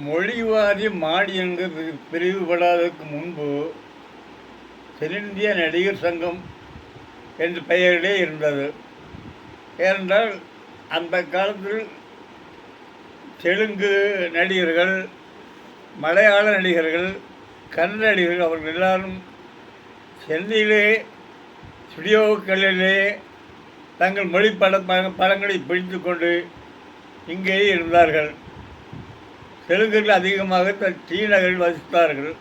மொழிவாரி மானியங்கள் பிரி- பிரிவுபடாததற்கு முன்பு தென்னிந்திய நடிகர் சங்கம் என்ற பெயரிலே இருந்தது. ஏனென்றால் அந்த காலத்தில் தெலுங்கு நடிகர்கள் மலையாள நடிகர்கள் கன்னட நடிகர்கள் அவர்கள் எல்லாரும் சென்னையிலே ஸ்டுடியோக்களிலே தங்கள் மொழி பட ப- படங்களை பிடித்து கொண்டு இங்கேயே இருந்தார்கள். தெலுங்கில் அதிகமாக த- டி நகரில் வசித்தார்கள்.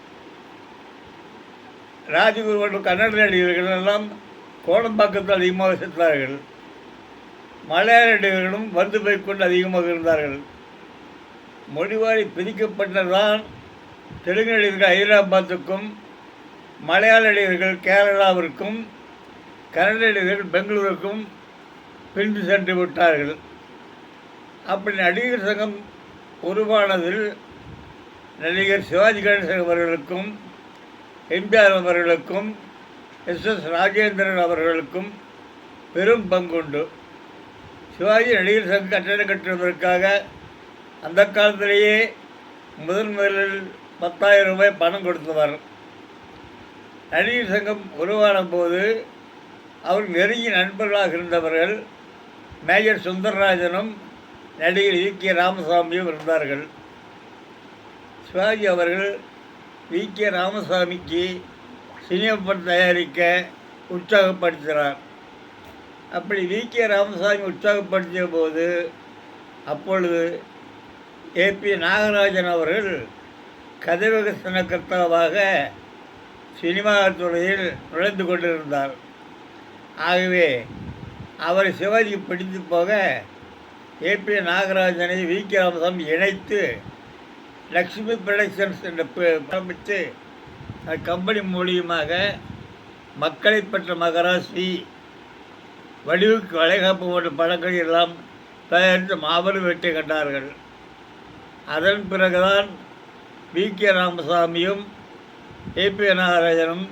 ராஜகுரு மற்றும் கன்னட நடிகர்கள் எல்லாம் கோடம்பாக்கத்தில் அதிகமாக வசித்தார்கள். மலையாள நடிகர்களும் வந்து போய் கொண்டு அதிகமாக இருந்தார்கள். மொழிவாரி பிரிக்கப்பட்டதான் தெலுங்கு நடிகர்கள் ஹைதராபாத்துக்கும் மலையாள நடிகர்கள் கேரளாவிற்கும் கன்னட நடிகர்கள் பெங்களூருக்கும் பிரிந்து சென்று விட்டார்கள். அப்படி நடிகர் சங்கம் உருவானதில் நடிகர் சிவாஜி கணேசன் அவர்களுக்கும் எம்ஜிஆர் அவர்களுக்கும் எஸ் எஸ் ராஜேந்திரன் அவர்களுக்கும் பெரும் பங்குண்டு. சிவாஜி நடிகர் சங்க கட்டணம் கட்டுவதற்காக அந்த காலத்திலேயே முதன் முதலில் பத்தாயிரம் ரூபாய் பணம் கொடுத்தவர். நடிகர் சங்கம் உருவான போது அவர் நெருங்கிய நண்பர்களாக இருந்தவர்கள் மேஜர் சுந்தரராஜனும் நடிகர் வி. கே. ராமசாமியும் இருந்தார்கள். சிவாஜி அவர்கள் வி. கே. ராமசாமிக்கு சினிமா படம் தயாரிக்க உற்சாகப்படுத்தினார். அப்படி வி. கே. ராமசாமி உற்சாகப்படுத்திய போது அப்பொழுது ஏ. பி. நாகராஜன் அவர்கள் கதை விகசனகர்த்தாவாக சினிமா துறையில் நுழைந்து கொண்டிருந்தார். ஆகவே அவர் சிவாஜி பிடித்து போக ஏபி நாகராஜனை வி. கே. ராமசாமி இணைத்து லக்ஷ்மி ப்ரொடக்ஷன்ஸ் என்ற ஆரம்பித்து கம்பெனி மூலியமாக மக்களை பெற்ற மகராசி வடிவுக்கு வளைகாப்பு போன்ற படங்கள் எல்லாம் தயாரித்து மாபெரும் வெற்றி கண்டார்கள். அதன் பிறகுதான் வி. கே. ராமசாமியும் ஏபி நாகராஜனும்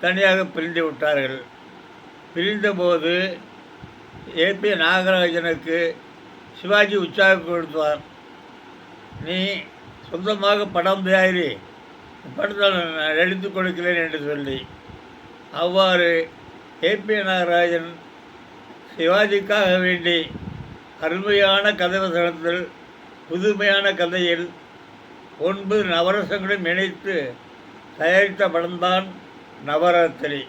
தனியாக பிரிந்து விட்டார்கள். பிரிந்தபோது ஏபி நாகராஜனுக்கு சிவாஜி உற்சாகப்படுத்துவார். நீ சொந்தமாக படம் தயாரி படத்தை நான் எடுத்து கொடுக்கிறேன் என்று சொல்லி அவ்வாறு ஏபி நாகராஜன் சிவாஜிக்காக வேண்டி அருமையான கதை வசனத்தில் புதுமையான கதையில் ஒன்பது நவரசங்களும் இணைத்து தயாரித்த படம்தான் நவராத்திரி.